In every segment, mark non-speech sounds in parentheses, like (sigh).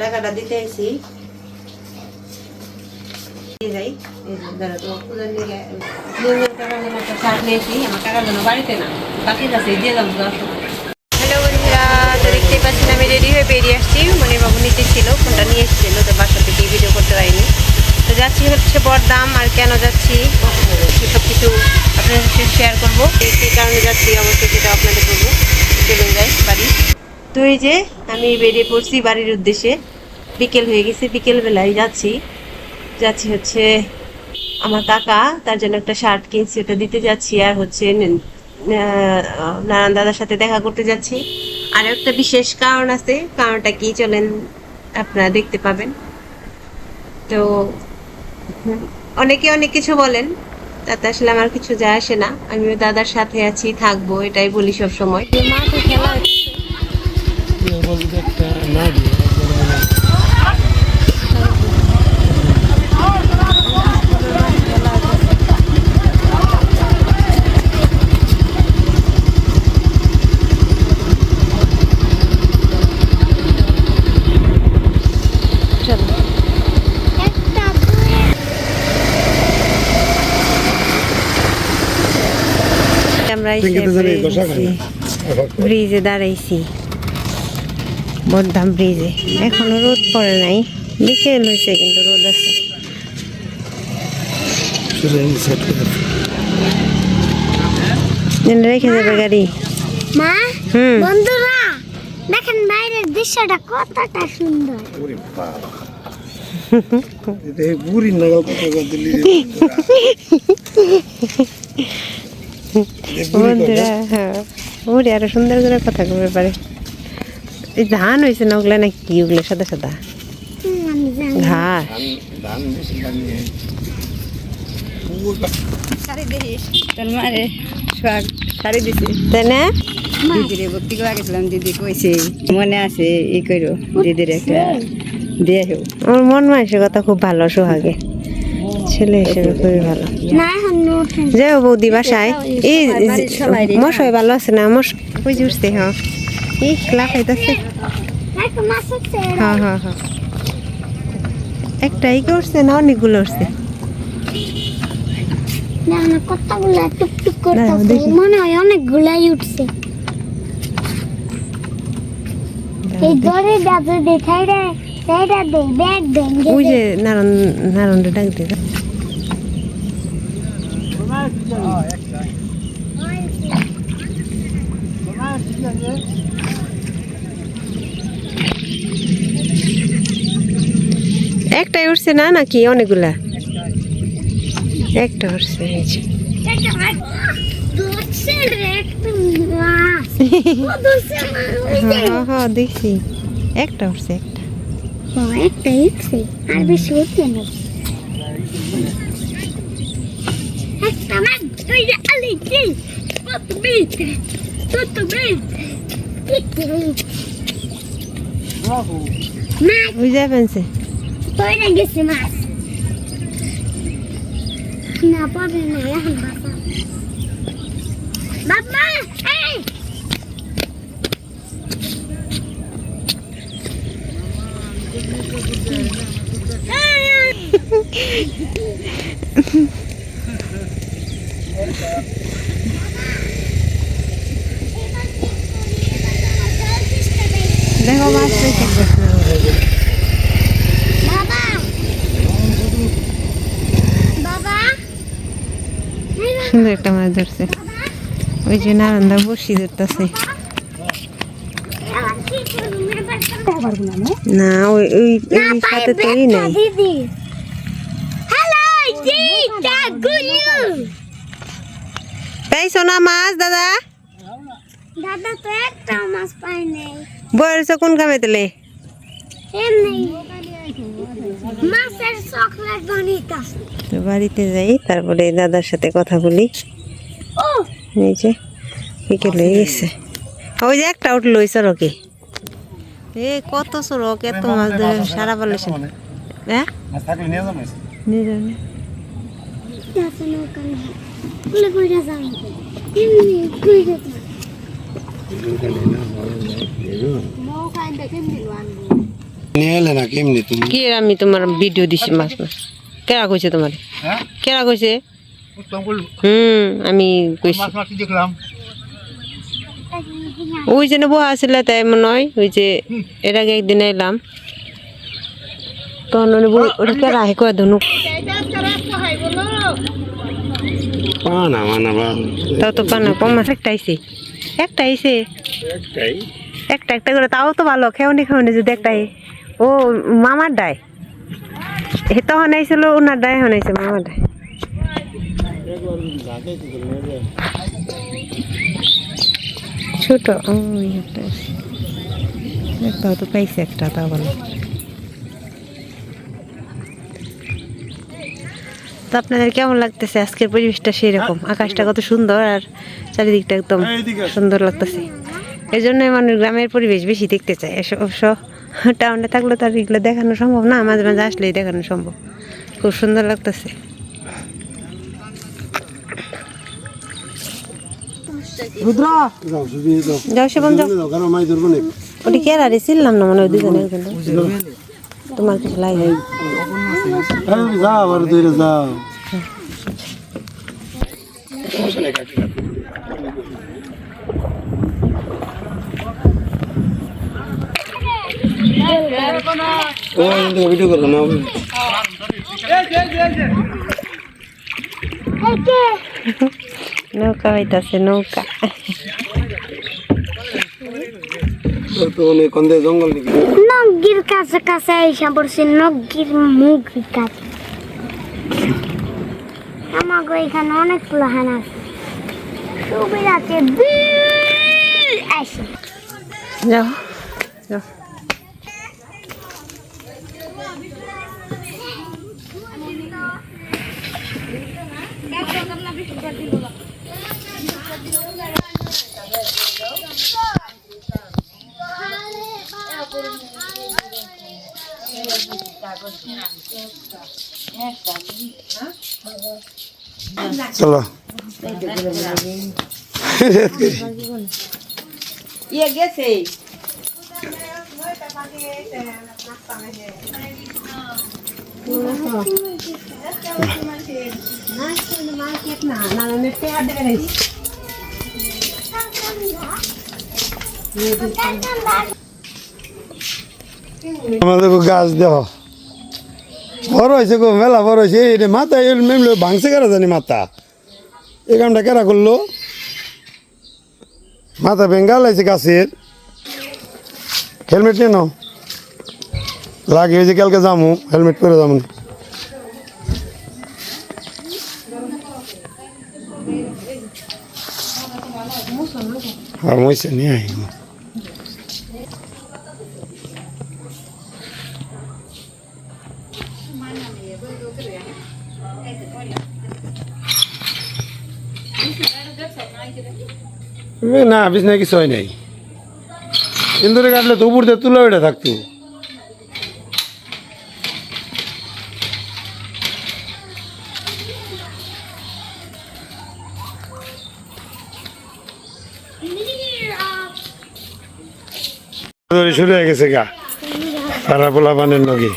টাকাটা দিতে আমি রেডি হয়ে বেরিয়ে আসছি। মানে বাবু নিচে ছিল, ফোনটা নিয়ে এসেছিল, তো বাসা থেকে ভিডিও করতে পারিনি। তো যাচ্ছি হচ্ছে বরদাম আর কেন যাচ্ছি? সব কিছু আপনাদের সাথে শেয়ার করব। এই কারণে যাচ্ছি, অবশ্যই সেটা আপনাদের বলব চলুন যাই বাড়ি। তো এই যে আমি বেরিয়ে পড়ছি বাড়ির উদ্দেশ্যে। বিকেল হয়ে গেছে বিকেল বেলায় যাচ্ছি। যাচ্ছি হচ্ছে আমার কাকা, তার জন্য একটা শার্ট কিনছি, ওটা দিতে যাচ্ছি, আর হচ্ছে নারায়ণ দাদার সাথে দেখা করতে যাচ্ছি। আর একটা বিশেষ কারণ আছে, কারণটা কি চলেন আপনারা দেখতে পাবেন। তো অনেকে অনেক কিছু বলেন, তাতে আসলে আমার কিছু যায় আসে না। আমিও দাদার সাথে আছি, থাকব, এটাই বলি সব সময় ব্রিজে দাঁড়াইছি। বর্ধাম ব্রিজে। এখনও রোদ পড়ে নাই। বিকেল হয়েছে কিন্তু রোদ আছে। রেখে যাবে গাড়ি। মা! হুম। বন্ধুরা দেখেন বাইরের দৃশ্যটা কতটা সুন্দর। বুড়ি নাগাল কথা দিল্লি (laughs) বন্ধুরা হ্যাঁ। ওরে আরও সুন্দর করে কথা বলতে পারে। এই ধান হয়েছে না নাকি কি? ওগুলো সাদা সাদা? দিদি মনে আছে ই করো দিদির একটা দিয়ে আমার মন মানসিকতা খুব ভালো, সোহাগে। ছেলে হিসেবে খুবই ভালো। যাই বৌদি বাসায়। এই। মশাই ভালো আছে না? মশ ওই উঠছে হ্যাঁ। এই মাছ হচ্ছে হ্যাঁ হ্যাঁ হ্যাঁ। একটাই কি উঠছে? না অনেকগুলো উঠছে টুকটুক করতেছে? মনে হয় অনেকগুলাই উঠছে। এই দড়ি গাছে দেখাই রে সেইটা দে ব্যাগ ভেঙে ওই যে নারায়ণ নারায়ণটা ডাক দাও। একটাই উঠছে না নাকি অনেকগুলা একটা উঠছে এই যে। ধরছে রে একটা মাছ ও ধরছে মা, ওই যে। হ্যাঁ হ্যাঁ দেখছি একটা উঠছে একটা ও, একটা উঠছে আর বেশি উঠছে না একটা মাছ ওই যে আলি কি কত বিট কত বিট মাছ ওই যে ফেনছে পড়ে গেছে মাছ না পড়ে না এখন বাবা বাবা এই দেখো মাছ বাবা বাবা সুন্দর একটা মাছ ধরছে। ওই যে নারায়ণদা বসি ধরতেছে। না ওই ওই ওই সাথে তো এই নাই। হ্যালো দিদা গুলু পাইছো না মাছ দাদা? দাদা তো একটা মাছ পাই নাই বয়স কোন কামে তেলে? মাছের চকলেট বানিয়েছে তো বাড়িতে যাই তারপরে দাদার সাথে কথা বলি। ও! এই যে বিকেল হয়ে গেছে। ওই যে একটা উঠল ওই সড়কে। এ কত সড়ক এত মাছ ধরে সারা পালেছে হ্যাঁ? মাছ থাকলে নিয়ে যাব। কুলে কইরা যাও। এমনি যাও। আমি তোমার ভিডিও দিছি মাছ মাছ? কেরা কইছে তোমার? হ্যাঁ? কেরা কইছে? হুম আমি কইছি। ওই যে বহা আছিল তাই মনে হয় ওই যে এর আগে একদিন এলাম তখন ওটা কেরা হে কয় ধনুক? পানা মানা বা তাও তো পানা কম মাছ একটা আইছে। একটা আইছে। একটাই? একটা একটা করে তাও তো ভালো খেউনি খেউনি যদি একটাই ও মামার ডায় হে তখন আইছিল ওনার ডায় এখন আইছে মামার ডায় ছোট ওই একটা তো পাইছে একটা তাও ভালো। তো আপনাদের কেমন লাগতেছে? আজকের পরিবেশটা সেই রকম আকাশটা কত সুন্দর আর চারিদিকটা একদম সুন্দর লাগতেছে। এই জন্যই মানুষ গ্রামের পরিবেশ বেশি দেখতে চায়। এসব অবশ্য টাউনে থাকলে তো আর এগুলো দেখানো সম্ভব না মাঝে মাঝে আসলেই দেখানো সম্ভব। খুব সুন্দর লাগতেছে। যাও যাও। ওটি কে আর ছিলাম না মনে হয় দুজনে তোমার কিছু লাগে আরে যাও আবার ধরে যাও ও ভিডিও করো না নৌকা হইতাছে নৌকা তো নগির কাছে কাছে এসে পড়ছি, নগির মুগির কাছে। আমাকে এখানে অনেক প্লাহান আছে। সুবিধা আছে যাও যাও। চলো ইয়ে গেছে আমাদের গাছ দেহ বড় হয়েছে গো মেলা বড় হয়েছে। এটা মাথা মেমলে ভাঙছে কেরা জানি মাথা? এই কামটা কেরা করল? মাথা ভেঙ্গা লাগছে গাছের। হেলমেট নিয়ে নাও। লাগিয়ে যে কালকে যামু, হেলমেট পরে যামু। আর মইছে নিয়ে আই না বিছনা কিছু হয় নাই। ইন্দুরে কাটলে তো উপর দিয়ে তুলে ওইটা থাকতো। শুরু হয়ে গেছে গা। সারা পোলা পানের নগে।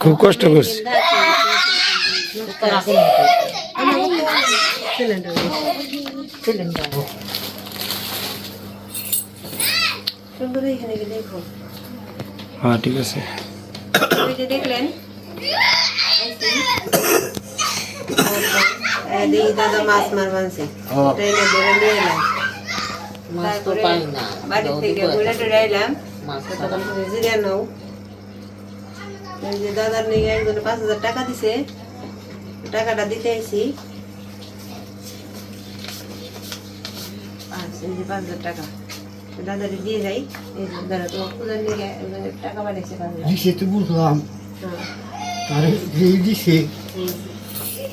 খুব কষ্ট করছি সুন্দর এখানে গিয়ে দেখো হ্যাঁ ঠিক আছে ওই যে দেখলেন এই দাদা মাছ মার বানছে ট্রেনে ধরে নিয়ে এলাম তারপরে বাড়ি থেকে ঘুরে টুরে এলাম তখন বলে, নাও যে দাদার নিয়ে একজনে পাঁচ হাজার টাকা দিছে। টাকাটা দিতে আইছি। পাঁচ হাজার টাকা। তো দাদারে দিয়ে যাই। দাদা নিয়ে টাকা পাঠিয়েছে পাঁচ হাজার। দিছে তো বুঝলাম। হ্যাঁ। আরে দিছে।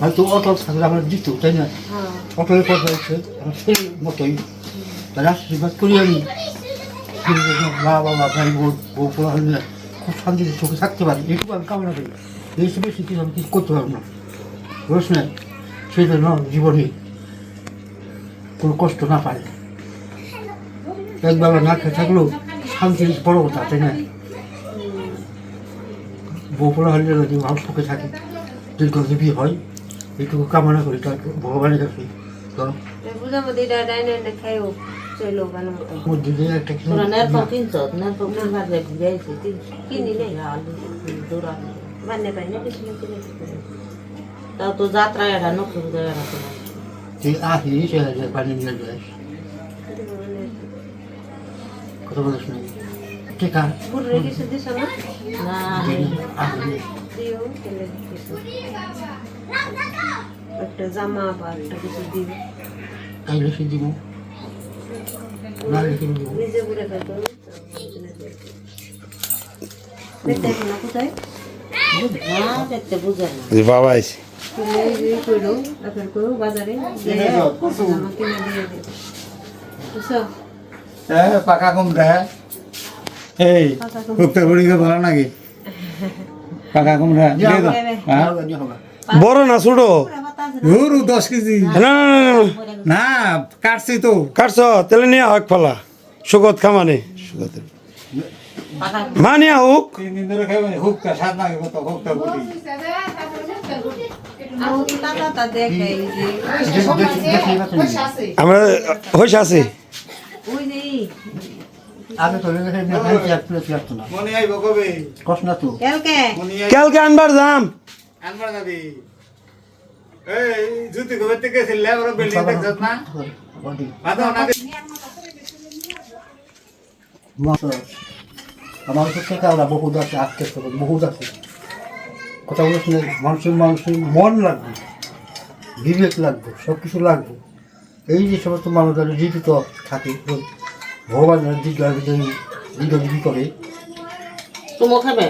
হয়তো অটো থাকলে আমার দিত তাই না? হ্যাঁ। অটোয় কথা হচ্ছে মতোই তার আশীর্বাদ করি আমি। মা বাবা, ভাই বোন, বউ পোলা খুব শান্তিতে সুখে থাকতে পারি। এইটুকু আমি কামনা করি। এই সব বেশি কিছু আমি কিছু করতে পারব না। বুঝছ না? সেই জন্য জীবনে কোনো কষ্ট না পায় একবেলা না খেয়ে থাকলেও শান্তি বড় কথা, তাই না? বউ পোলা হলে যদি ভালো সুখে থাকে দীর্ঘজীবী হয়, এইটুকু কামনা করি। তার ভগবানের কাছে তো এটা চলো কিছু তোরা নেরপো কিনছ নেরপো কিনবার ঘুরে আইছি কিনি নেই দৌড়া বান্নে পাই না কিছু না কিনে তাও তো যাত্রা এটা নতুন জায়গা তোমার যে আহি সে হাজার পানি নিয়ে যায় কত বলিস না ঠিক আছে বুড়ে কিছু দিছ না না আহি দিও তেলে কিছু একটা জামা বা একটা কিছু দিব না লিখে দিব নিজে বুড়ে খাইতো দেখতে না কোথায় না দেখতে বুঝে না যে বাবা বুঝছ হ্যাঁ পাকা কম দেয় এই কুত্তা গুড়িকে ভালো নাকি? পাকা কম দেয় দিয়ে হ্যাঁ? বড় না ছোট? গরু দশ কেজি। না না না, না, না। না কাটছি তো। কাটছ? তাহলে নিয়ে হোক ফলা সুগত খামানে সুগতের মা নিয়ে হোক যে আমরা হইস আছে। মনে কালকে মনে কালকে আনবার যাম। আনবার যাবি। এই জুতি কবে থেকে গেছিল লেবার বিল্ডিং দেখছ না। বাদা না আমার কাছে আমরা বহুত আছে আজকে বহুত আছে। কথা বলে শুনে মানুষের মানুষের মন লাগবে বিবেক লাগবে সব কিছু লাগবে। এই যে সমস্ত মানুষ যারা জীবিত থাকে ভগবান যারা জিজ্ঞাসা জিজ্ঞাসা করে। খাবে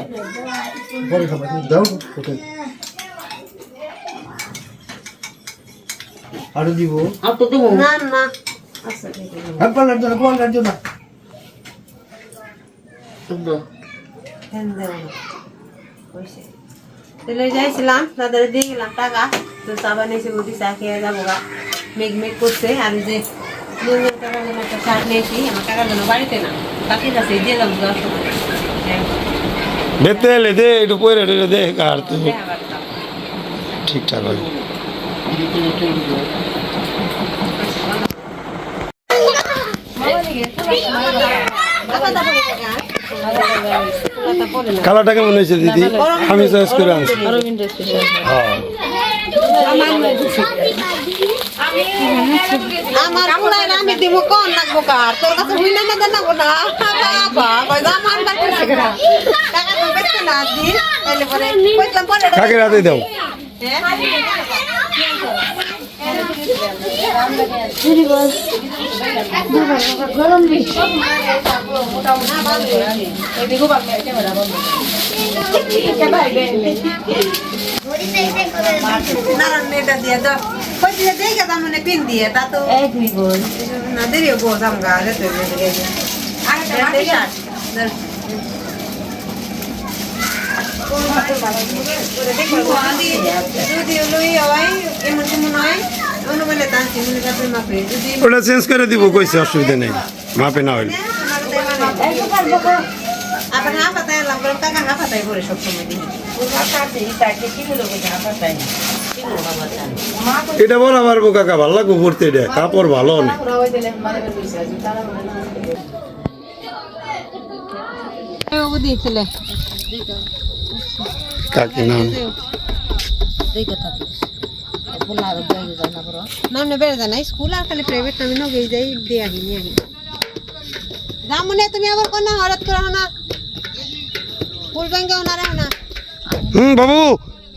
পরে দাও কোথায়? আরও দিব। আর তো দেবো। না না। আচ্ছা হ্যাঁ পালার জন্য পালার জন্য শুদ্ধ না? তাহলে যাইছিলাম তাদের দিয়ে গেলাম টাকা। তো সাবান এসে বলছি চা খেয়ে যাব গা। মেঘ মেঘ করছে আর যে টাকার জন্য একটা শার্ট নিয়েছি আমার টাকার জন্য বাড়িতে না। বাকি দশ সময়। হ্যাঁ এলে দে একটু পরে দে আর ঠিকঠাক হবে। কালারটা কেমন হয়েছে দিদি আমি চয়েস করে আনছি হ্যাঁ আমার পুরাই আমি দিব কোন লাগবো কার তোর কাছে হইলে না না বাবা করছে কেডা টাকা তো না তাহলে পরে কইতাম পরে রাতে দাও নারায়ণ মেয়েটা দিয়ে দাও কইছিলে দেই গেতাম মানে পিন দিয়ে তা তো না দেরি গো জামগা যেতে গেছে আরেকটা মাটি শার্ট যদি লই হয় এমন তেমন হয় অন্য বলে টানছি মনে কাছে মাপে যদি ওটা চেঞ্জ করে দিব, কইছে অসুবিধা নেই। মাপে না হইলে। এটা বড় পারব কাকা, ভালো লাগবো পড়তে এটা। কাপড় ভালো বুদ্ধি ছেলে কাকি নাম? দেখে থাকি বলা আর বাইরে যায় না বড় নামনে বেড়ে যায় না স্কুল আর খালি প্রাইভেট নামে নগেই যাই দিয়ে আহি নিয়ে আহি রামনে তুমি আবার কোন হঠাৎ করে না। ফুল ব্যাংকে ওনারা না হুম বাবু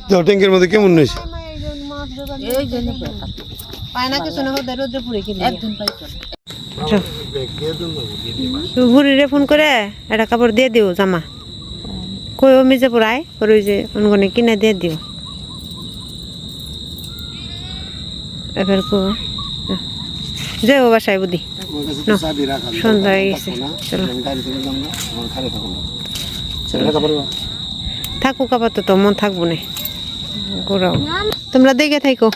তো ট্যাঙ্কের মধ্যে কেমন হয়েছে এই জন্য পায় না কিছু না হোক রোদ্রে পুড়ে কিনে একদিন পাইছো ঘুরিরে ফোন করে একটা কাপড় দিয়ে দিও জামা। কই ও মিজে পড়ায় ওর ওই যে অনগনে কিনে দিয়ে দিও। এবার কো যে ও বাসায় বুদ্ধি। সন্ধ্যা হয়ে গেছে। চলো। থাকুক আপাতত মন থাকব না। ঘোরাও। তোমরা দেখে থাকো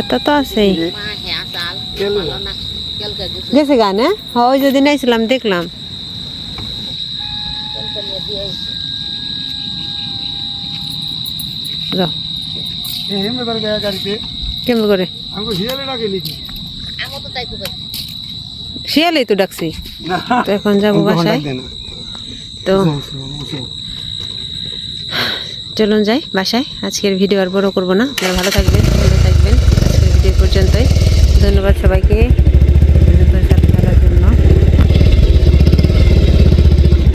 এটা তো আছেই। হ্যাঁ না গেছে গান হ্যাঁ? ওই যদি নাইছিলাম দেখলাম। কেমন করে? শিয়ালেই তো ডাকছি। তো এখন যাব বাসায়। তো চলুন যাই বাসায়। আজকের ভিডিও আর বড় করব না। আপনারা ভালো থাকবেন সুন্দর থাকবেন। আজকের ভিডিও পর্যন্তই। ধন্যবাদ সবাইকে।